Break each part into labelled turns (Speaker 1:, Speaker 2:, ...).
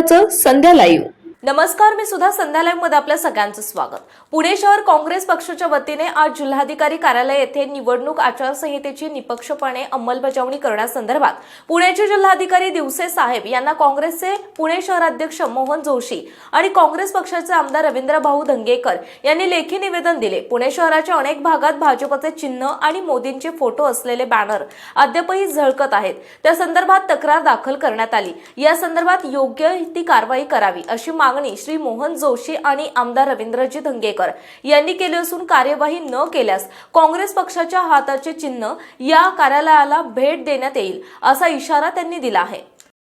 Speaker 1: महत्त्वाचं संध्या लाईव्ह
Speaker 2: नमस्कार मी सुद्धा संध्यालयमध्ये आपल्या सगळ्यांचं स्वागत. पुणे शहर काँग्रेस पक्षाच्या वतीने आज जिल्हाधिकारी कार्यालय येथे निवडणूक आचारसंहितेची निपक्षपणे अंमलबजावणी करण्यासंदर्भात पुण्याचे जिल्हाधिकारी दिवसे साहेब यांना काँग्रेसचे पुणे शहराध्यक्ष मोहन जोशी आणि काँग्रेस पक्षाचे आमदार रवींद्रभाऊ धंगेकर यांनी लेखी निवेदन दिले. पुणे शहराच्या अनेक भागात भाजपचे चिन्ह आणि मोदींचे फोटो असलेले बॅनर अद्यापही झळकत आहेत. त्या संदर्भात तक्रार दाखल करण्यात आली. या संदर्भात योग्य ती कारवाई करावी अशी मागणी श्री मोहन जोशी आणि आमदार रवींद्रजी धंगेकर यांनी केली असून कार्यवाही न केल्यास काँग्रेस पक्षाच्या हाताचे चिन्ह या कार्यालयाला भेट देण्यात येईल असा इशारा त्यांनी दिला आहे.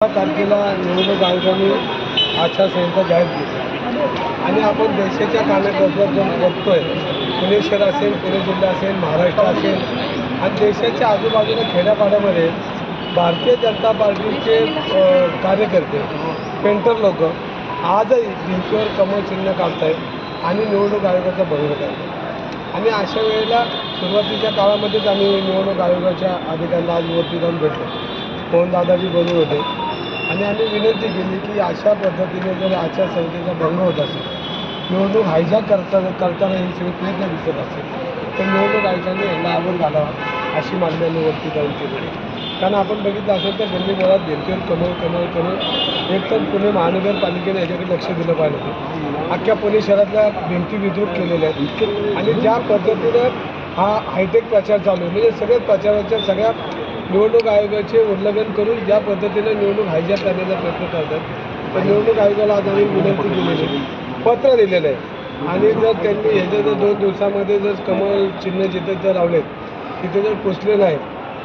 Speaker 3: तारखेला निवडणूक आयोगाने आचारसंहिता जाहीर केली आणि आपण देशाच्या कानाकोपऱ्यात जर बघतोय पुणे शहर असेल पुणे जिल्हा असेल महाराष्ट्र असेल आणि देशाच्या आजूबाजूला खेड्यापाड्यामध्ये भारतीय जनता पार्टीचे कार्यकर्ते पेंटर लोक आजही भिंतीवर कमळ चिन्ह काढतायत आणि निवडणूक आयोगाचा भंग करतात आणि अशा वेळेला सुरुवातीच्या काळामध्येच आम्ही निवडणूक आयोगाच्या अधिकाऱ्यांना आज वरती जाऊन भेटलो. मोहनदादाजी बोलून होते. आणि आम्ही विनंती केली की अशा पद्धतीने जर आचारसंहितेचा भंग होत असेल निवडणूक हायजॅक करता करताना हे सगळे प्रयत्न दिसत असेल तर निवडणूक आयोगाने यांना आवड घालावा अशी मागणी आम्ही वरती जाऊन केली. कारण आपण बघितलं असेल तर गल्ली बोळात भिंतीवर कमळ कमळ कमळ एक तर पुणे महानगरपालिकेने याच्याकडे लक्ष दिलं पाहिजे. अख्ख्या पुणे शहरातल्या भिंती विद्रुप केलेल्या आहेत. आणि ज्या पद्धतीनं हा हायटेक प्रचार चालू आहे म्हणजे सगळ्याच प्रचाराच्या सगळ्या निवडणूक आयोगाचे उल्लंघन करून ज्या पद्धतीने निवडणूक हायजॅक करण्याचा प्रयत्न करतात तर निवडणूक आयोगाला आज आम्ही विनंती केलेली आहे. पत्र दिलेलं आहे. आणि जर त्यांनी ह्याच्या जर दोन दिवसामध्ये जर कमळ चिन्ह जिथे जर लावलेत तिथे जर पोचले नाही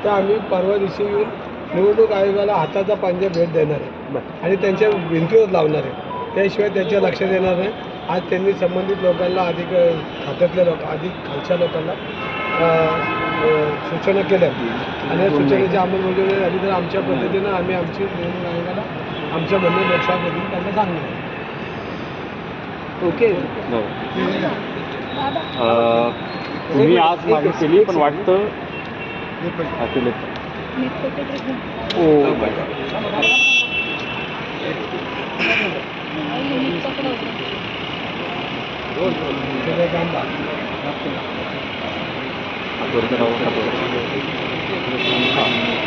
Speaker 3: तर आम्ही परवा दिवशी येऊन निवडणूक आयोगाला हाताचा पांजा भेट देणार आहे. आणि त्यांच्या भिंतीवर लावणार आहे. त्याशिवाय त्यांच्या लक्षात येणार नाही. आज त्यांनी संबंधित लोकांना अधिक खात्यातल्या लोक अधिक खालच्या लोकांना सूचना केल्या. आणि या सूचनेची अंमलबजावणी झाली तर आमच्या पद्धतीनं आम्ही आमची निवडणूक आयोगाला आमच्या म्हणणं लक्षात घेऊन त्यांना सांगणार ओके.
Speaker 4: तुम्ही आज मागणी केली पण वाटतं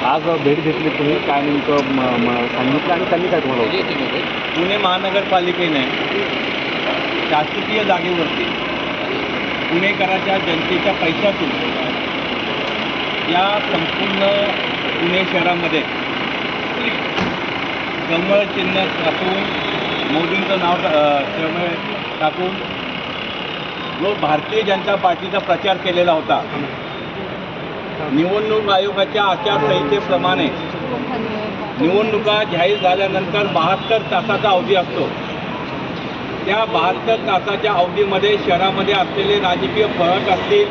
Speaker 4: आज भेट घेतली तुम्ही काय नेमकं सांगितलं आणि त्यांनी काय तुम्हाला
Speaker 5: पुणे महानगरपालिकेने शासकीय जागेवरती पुणेकराच्या जनतेच्या पैशातून या संपूर्ण पुणे शहरामध्ये. कमळ चिन्ह टाकून मोदींचं नाव टा- कमळ टाकून जो भारतीय जनता पार्टीचा प्रचार केलेला होता. निवडणूक आयोगाच्या आचारसंहितेप्रमाणे निवडणुका जाहीर झाल्यानंतर बहात्तर तासाचा अवधी असतो. त्या बहात्तर तासाच्या अवधीमध्ये शहरामध्ये असलेले राजकीय फळक असतील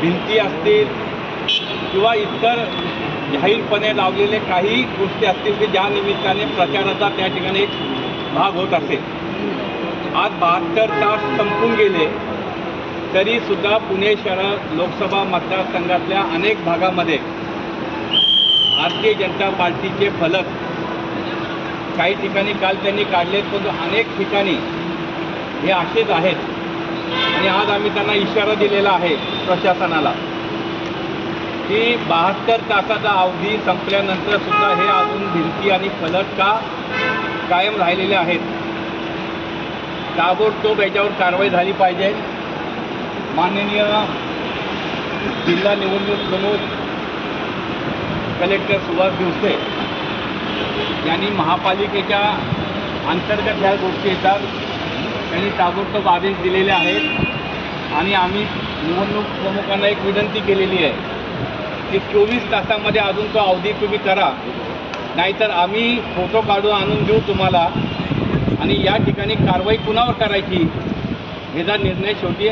Speaker 5: भिंती असतील किंवा इतर जाहीरपणे लावलेले काही गोष्टी असतील की ज्या निमित्ताने प्रचाराचा त्या ठिकाणी एक भाग होत असेल. आज बहात्तर तास संपून गेले तरीसुद्धा पुणे शहर लोकसभा मतदारसंघातल्या अनेक भागामध्ये भारतीय जनता पार्टीचे फलक काही ठिकाणी काल त्यांनी काढलेत पण अनेक ठिकाणी हे असेच आहेत. आणि आज आम्ही त्यांना इशारा दिलेला आहे प्रशासनाला. की बहात्तर तासाचा अवधी संपल्यानंतर सुद्धा हे अजून भिंती आणि फलक का कायम राहिलेले आहेत. ताबडतोब याच्यावर कारवाई झाली पाहिजे. माननीय जिल्हा निवडणूक प्रमुख कलेक्टर सुभाष दिवसे यांनी महापालिकेच्या अंतर्गत ह्या गोष्टी येतात त्यांनी ताबडतोब आदेश दिलेले आहेत. आणि आम्ही निवडणूक प्रमुखांना एक विनंती केलेली आहे. की चोवीस तासामध्ये अजून तो अवधी तुम्ही करा. नाहीतर आम्ही फोटो काढून आणून देऊ तुम्हाला. आणि या ठिकाणी कारवाई कुणावर करायची? ह्याचा निर्णय शेवटी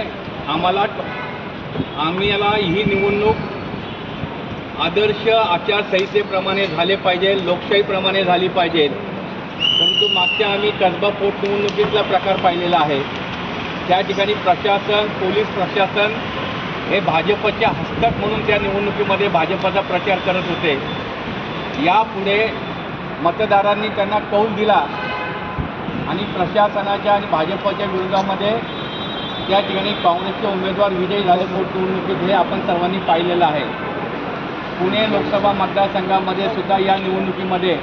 Speaker 5: आम्हाला आम्ही याला ही निवडणूक आदर्श आचारसंहितेप्रमाणे झाले पाहिजे लोकशाहीप्रमाणे झाली पाहिजे. परंतु मागच्या आम्ही कसबा पोटनिवडणुकीतला प्रकार पाहिलेला आहे. त्या ठिकाणी प्रशासन पोलीस प्रशासन हे भाजपच्या हस्तक म्हणून त्या निवडणुकीमध्ये भाजपचा प्रचार करत होते. यापुढे मतदारांनी त्यांना कौल दिला आणि प्रशासनाच्या आणि भाजपच्या विरोधामध्ये त्या ठिकाणी काँग्रेसचे उमेदवार विजयी झाले पोटनिवडणुकीत हे आपण सर्वांनी पाहिलेलं आहे. पुणे लोकसभा मतदारसंघामध्ये सुद्धा या निवडणुकीमध्ये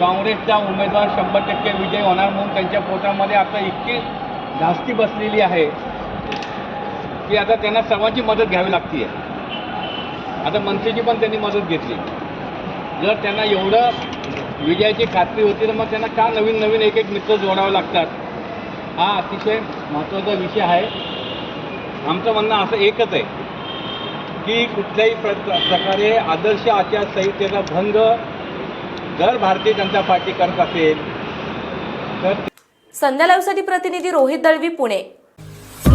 Speaker 5: काँग्रेसचा उमेदवार शंभर टक्के विजय होणार म्हणून त्यांच्या पोटामध्ये आता इतकी धास्ती बसलेली आहे. की आता त्यांना सर्वांची मदत घ्यावी लागते आता मनसेची पण त्यांनी मदत घेतली. जर त्यांना एवढं विजयाची खात्री होती तर मग त्यांना का नवीन नवीन एक एक मित्र जोडावे लागतात? हा अतिशय महत्त्वाचा विषय आहे. आमचं म्हणणं असं एकच आहे की कुठल्याही प्र प्रकारे आदर्श आचारसंहितेचा भंग जर भारतीय जनता पार्टी करत असेल तर
Speaker 2: संध्या प्रतिनिधी रोहित दळवी पुणे.